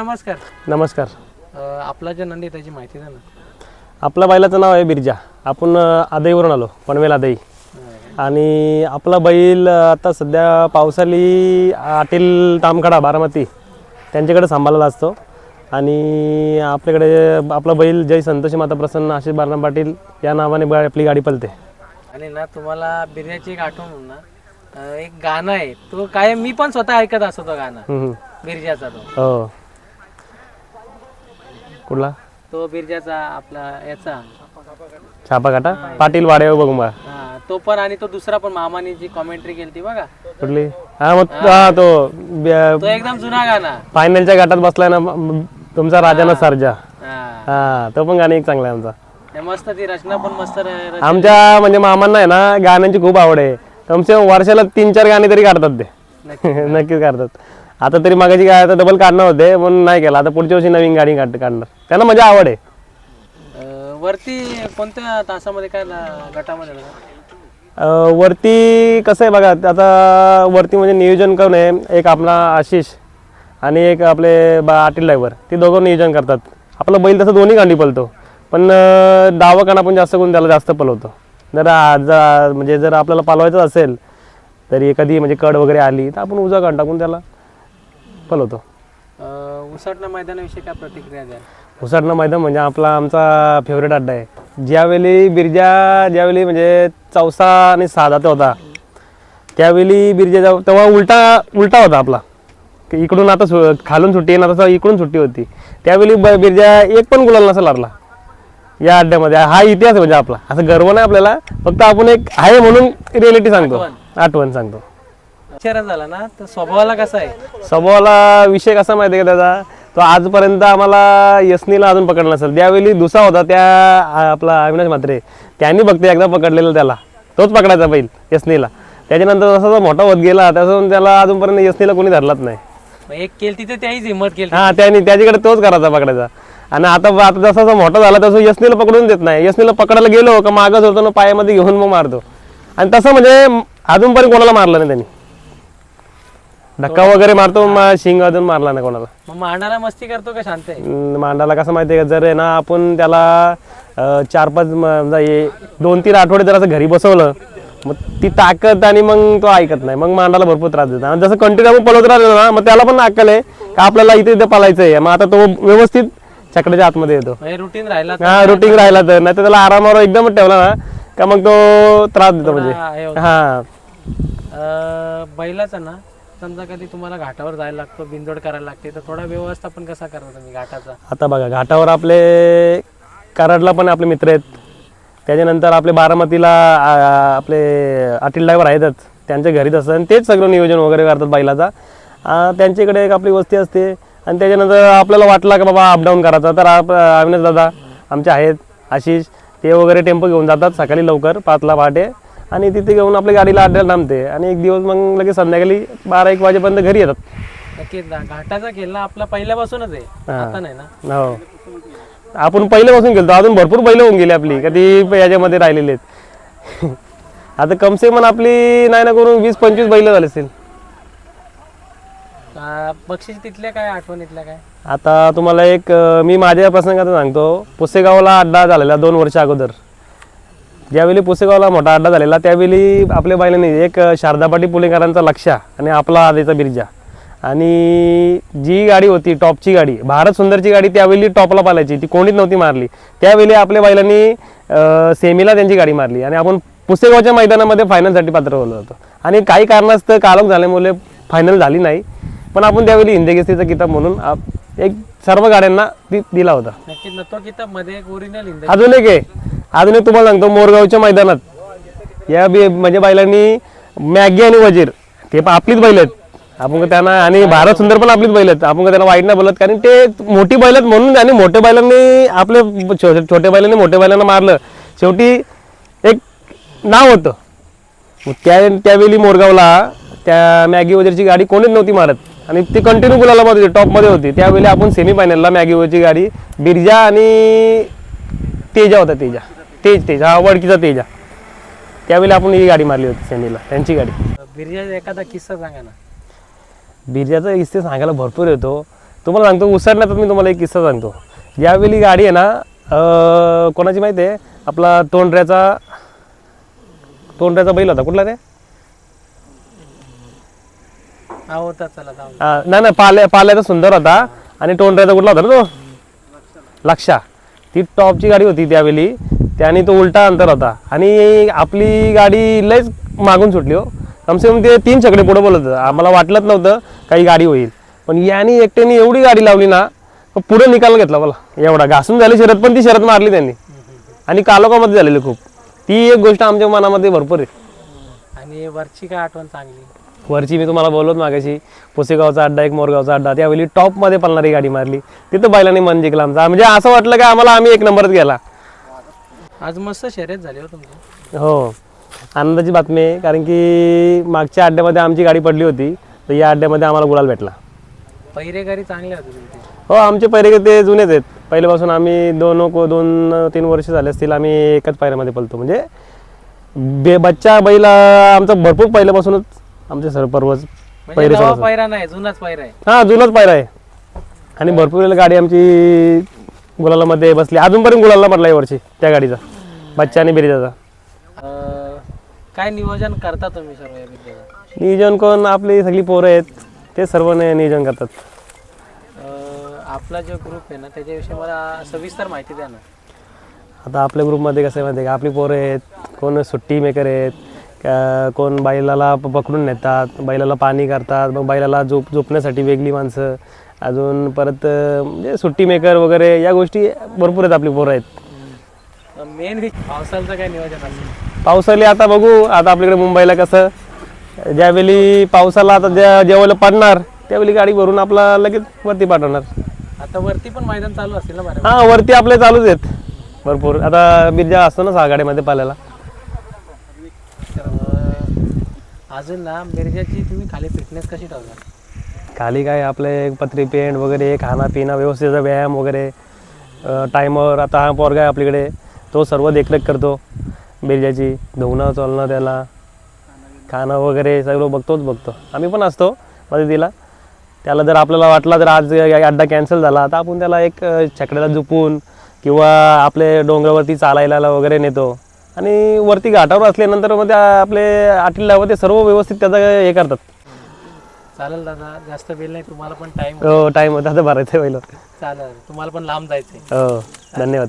नमस्कार. नमस्कार. अं, आपला जे नंदी त्याची माहिती द्या ना. आपल्या बैलाचं नाव आहे बिरजा. आपण अ, आदईवरून आलो पनवेल आदई. आणि आपला बैल अ, आता सध्या पावसाली आटील तामखडा बारामती त्यांच्याकडे सांभाळलेला असतो. आणि आपल्याकडे आपला बैल जय संतोषी माता प्रसन्न आशिष बारणा पाटील या नावाने आपली गाडी पलते. आणि ना तुम्हाला बिर्याची एक आठवण ना अं, एक गाणं आहे. तो काय मी पण स्वतः ऐकत असतो तो गाणं. हम्म, हम्म. बिरजाचा तो. हो. कुठला? तो बिरजाचा आपला याचा. छापा काटा पाटील वाड्यावर बघू. हा, तो पण आणि तो दुसरा पण मामाने जी कॉमेंट्री केली ती बघा. कुठली? हा मग हा. तो तो एकदम जुना गाणा. फायनलच्या गटात बसलाय ना म- तुमचा राजाना सर्जा. हा. हा तो पण गाणी एक चांगला आहे आमचा. मस्त ती रचना पण मस्त र- र- आमच्या म्हणजे मामांना आहे ना गाण्यांची खूप आवड आहे. कमसे कम वर्षाला तीन चार गाणी तरी काढतात ते. नक्कीच काढतात. आता तरी मागाची काय आता डबल काढणं होते म्हणून नाही केलं. आता पुढच्या वर्षी नवीन गाडी काढ काढणार. त्यांना म्हणजे आवड आहे. अं, वरती कोणत्या तासामध्ये काय ला- गटामध्ये? अं, वरती कसं आहे बघा आता वरती म्हणजे नियोजन करून आहे एक आपला आशिष आणि एक आपले बा आटील ड्रायव्हर ते दोघं नियोजन करतात. आपला बैल तसं दोन्ही गांडी पलतो पण अं, डावा काना पण जास्त करून त्याला जास्त पलवतो जर आज म्हणजे जर आपल्याला पालवायचं असेल तरी एखादी म्हणजे कड वगैरे आली तर आपण उजा कान टाकून त्याला पलवतो उसाटणा मैदानाविषयी काय प्रतिक्रिया द्या उसाटणं मैदान म्हणजे आपला आमचा फेवरेट अड्डा आहे. ज्यावेळी बिरजा ज्यावेळी म्हणजे चौसा आणि साधा होता त्यावेळी बिरजा जाऊ- तेव्हा उलटा उलटा होता आपला. इकडून आता सु- खालून सुट्टी आणि आता इकडून सुट्टी होती. त्यावेळी ब- बिरजा एक पण गुलाल नसेल लागला. या अड्ड्यामध्ये. हा इतिहास म्हणजे आपला. असं गर्व नाही आपल्याला. फक्त आपण एक आहे म्हणून रियालिटी सांगतो. आठवण सांगतो. चरण झाला ना तर स्वभावाला कसा आहे? स्वभावाला विषय कसा माहिती आहे का त्याचा? तो आजपर्यंत आम्हाला यशनीला अजून पकडला नसेल. त्यावेळी दुसरा होता त्या आपला अविनाश म्हात्रे त्यांनी फक्त एकदा पकडलेलं त्याला. तोच पकडायचा बैल यशनीला त्याच्यानंतर जसा तो मोठा होत गेला तसं त्याला अजूनपर्यंत यशनीला कोणी धरलाच नाही. एक केलती तर त्याहीच हिंमत केली हा त्यांनी त्याच्याकडे तोच करायचा पकडायचा. आणि आता आता जसा जसा मोठा झाला तसं यशनीला पकडून देत नाही. यशनीला पकडायला गेलो का मागच होतो ना पायामध्ये घेऊन मग मारतो. आणि तसं म्हणजे अजूनपर्यंत कोणाला मारलं नाही त्यांनी. धक्का वगैरे मारतो मग शिंग अजून मारला नाही कोणाला. मग मांडाला मस्ती करतो का शांत आहे? अं, मांडाला कसं माहिती आहे का? जर आहे ना आपण त्याला अं, चार पाच म- समजा हे दोन तीन आठवडे जर असं घरी बसवलं मग ती ताकद आणि मग तो ऐकत नाही. मग मांडाला भरपूर त्रास देतो आणि जसं कंटिन्यू आपण पळवत राहिलो ना मग त्याला पण अक्कल आहे का आपल्याला इथे इथे पळायचं आहे. मग आता तो व्यवस्थित चकड्याच्या आतमध्ये येतो. म्हणजे रुटीन राहिला तर हा रुटीन राहिला तर. नाही तर त्याला आरामावर एकदमच ठेवला ना का मग तो त्रास देतो म्हणजे. हा, हे होतं. हा. अं, बैलाचा ना समजा कधी तुम्हाला घाटावर जायला लागतो बिंदोड करायला लागते तर थोडा व्यवस्थापन कसा करता तुम्ही घाटाचा? आता बघा घाटावर आपले कराडला पण आपले मित्र आहेत. त्याच्यानंतर आपले बारामतीला आ, आपले अटील ड्रायव्हर आहेतच. त्यांच्या घरीच असतात आणि तेच सगळं नियोजन वगैरे करतात बैलाचा. आ, त्यांच्याकडे एक आपली वस्ती असते. आणि त्याच्यानंतर आपल्याला वाटला की बाबा अपडाऊन करायचा. तर आप अविनाश दादा आमचे आहेत आशिष ते वगैरे टेम्पो घेऊन जातात सकाळी लवकर पाचला पहाटे. आणि तिथे घेऊन आपल्या गाडीला अड्ड्याला थांबते. आणि एक दिवस मग लगेच संध्याकाळी बारा एक वाजेपर्यंत घरी येतात. नक्कीच ना. घाटाचा खेळणं आपला पहिल्यापासून आहे. आता नाही ना? हो. आपण पहिल्यापासून गेलतो अजून भरपूर बैल होऊन गेली आपली कधी याच्यामध्ये राहिलेले आहेत. आता कमसे कम आपली नाही ना करून वीस पंचवीस बैल झाले असतील. बक्षीस तिथल्या काय आठवणीतल्या काय? आता तुम्हाला एक अं, मी माझ्या प्रसंगात सांगतो. पुसेगावला अड्डा झालेला दोन वर्ष अगोदर. ज्यावेळी पुसेगावला मोठा अड्डा झालेला त्यावेळी आपल्या बैलांनी एक शारदापाटी पुणेकरांचा लक्ष आणि आपला आधीचा बिरजा. आणि जी गाडी होती टॉपची गाडी भारत सुंदरची गाडी त्यावेळी टॉपला पालायची ती कोणीच नव्हती मारली. त्यावेळी आपल्या बैलांनी अं, सेमीला त्यांची गाडी मारली आणि आपण पुसेगावच्या मैदानामध्ये फायनलसाठी पात्र होलो होतो. आणि काही कारणास्तव कालक झाल्यामुळे फायनल झाली नाही. पण आपण त्यावेळी हिंदकेसरीचा किताब म्हणून एक सर्व गाड्यांना ती दिला होता. नक्कीच ना तो किताबमध्ये एक ओरिजिनल अजून एक आहे. अजून एक तुम्हाला सांगतो मोरगावच्या मैदानात. या बी म्हणजे बैलांनी मॅगी आणि वजीर ते पण आपलीच बैल आहेत. आपण त्यांना आणि भारत सुंदर पण आपलीच बैल आहेत. आपण त्यांना वाईट नाही बोलत कारण ते मोठी बैल आहेत म्हणून आणि मोठ्या बैलांनी आपले छोट्या बैलांनी मोठ्या बैलांना मारलं. शेवटी एक नाव होतं. त्या त्यावेळी मोरगावला त्या मॅगी वगैरेची गाडी कोणीच नव्हती मारत. आणि ती कंटिन्यू गुलाला मध्ये टॉपमध्ये होती. त्यावेळी आपण सेमी फायनलला मॅगी वगैरेची गाडी बिरजा आणि तेजा होता तेजा. तेज तेज. हा वडकीचा तेजा त्यावेळी आपण ही गाडी मारली होती सेमीला त्यांची गाडी. बिर्जा एखादा किस्सा सांगा ना. बिरजाचा किस्से सांगायला भरपूर येतो. तुम्हाला सांगतो उसरण्याचा मी तुम्हाला एक किस्सा सांगतो. यावेळी गाडी आहे ना अं, कोणाची माहिती आहे? आपला तोंडऱ्याचा तोंडऱ्याचा बैल होता. कुठला हा होता. चला जाऊ हा, नाही नाही पाल्या पाल्याचा सुंदर होता. आणि टोंडऱ्याचा कुठला होता ना तो? लक्षा. ती टॉपची गाडी होती त्यावेळी. त्याने तो उलटा अंतर होता. आणि आपली गाडी लयच मागून सुटली हो. कमसे कम ते तीन छकडे पुढे बोलत होतं. आम्हाला वाटलंच नव्हतं काही गाडी होईल. पण याने एकट्याने एवढी गाडी लावली ना पुढे निकाल घेतला मला एवढा घासून झाली शरद पण ती शरद मारली त्यांनी. आणि कालोखामध्ये झालेली खूप. ती एक गोष्ट आमच्या मनामध्ये भरपूर आहे. आणि वरची काय आठवण चांगली? वरची मी तुम्हाला बोलत मागाशी. पुसेगावचा अड्डा एक मोरगावचा अड्डा. त्यावेळी टॉपमध्ये पळणारी गाडी मारली. तिथं बैलांनी मन जिंकला आमचा. म्हणजे असं वाटलं की आम्हाला आम्ही एक नंबरच गेला. आज मस्त शर्यत झाली हो तुमची. हो. आनंदाची बातमी आहे कारण की मागच्या अड्ड्यामध्ये आमची गाडी पडली होती. तर या अड्ड्यामध्ये आम्हाला गुलाल भेटला. पहिरेकरी चांगले होते हो आमचे पैरे ते जुनेच आहेत. पहिल्यापासून आम्ही दोन को दोन तीन वर्ष झाले असतील आम्ही एकच पायऱ्यामध्ये पळतो. म्हणजे बे बच्चा बैल आमचा भरपूर पहिल्यापासूनच आमचे सर पर्वच म्हणजे नवा सर्व पायरा नाही जुनाच पायरा आहे. हा जुनाच पायरा आहे. आणि भरपूर वेळेला गाडी आमची गुलालामध्ये बसली. अजूनपर्यंत गुलाला पडला या वर्षी त्या गाडीचा. बच्चा आणि बिरिजाचा अं, काय नियोजन करता तुम्ही सर्व या नियोजन कोण आपली सगळी पोरं आहेत ते सर्व नि- नियोजन करतात. अं, आपला जो ग्रुप आहे ना त्याच्याविषयी मला सविस्तर माहिती द्या ना. आता आपल्या ग्रुपमध्ये कसं आहे माहिती आहे का? आपली पोरं आहेत कोण सुट्टी मेकर आहेत का- कोण बैलाला पकडून नेतात बैलाला पाणी करतात मग बैलाला झोप झोपण्यासाठी वेगळी माणसं. अजून परत म्हणजे सुट्टी मेकर वगैरे या गोष्टी भरपूर आहेत आपली पोरं आहेत. मेन पावसाचं काय नियोजन असेल? पावसाळी आता बघू आता आपल्याकडे मुंबईला कसं ज्यावेळी पावसाला आता ज्या ज्यावेळेला पडणार त्यावेळी गाडी भरून आपला लगेच वरती पाठवणार. आता वरती पण मैदान चालू असेल ना हां वरती आपले चालूच आहेत. भरपूर. आता बिरजा असतो ना सहा गाड्यामध्ये पाल्याला. अजून ना मिरजाची तुम्ही खाली फिटनेस कशी ठेवता खाली काय आपले पत्री पेंट वगैरे खाना व्यवस्थेचा व्यायाम वगैरे टायमर आता हा पोरगा आहे आपल्याकडे तो सर्व देखरेख करतो बिरजाची धुवणं चोलणं त्याला खाणं वगैरे सगळं बघतोच बघतो. आम्ही पण असतो मदतीला. त्याला जर आपल्याला वाटला जर आज या अड्डा कॅन्सल झाला तर आपण त्याला एक अ, छकड्याला झुपून किंवा आपले डोंगरावरती चालायला वगैरे नेतो. आणि वरती घाटावर असल्यानंतर मग त्या आपले आटीला ते सर्व व्यवस्थित त्याचं हे करतात. चालेल दादा जास्त वेळ नाही तुम्हाला पण टाइम हो टाईम होता. भरायचं पहिलं. चालेल तुम्हाला पण लांब जायचंय. हो धन्यवाद.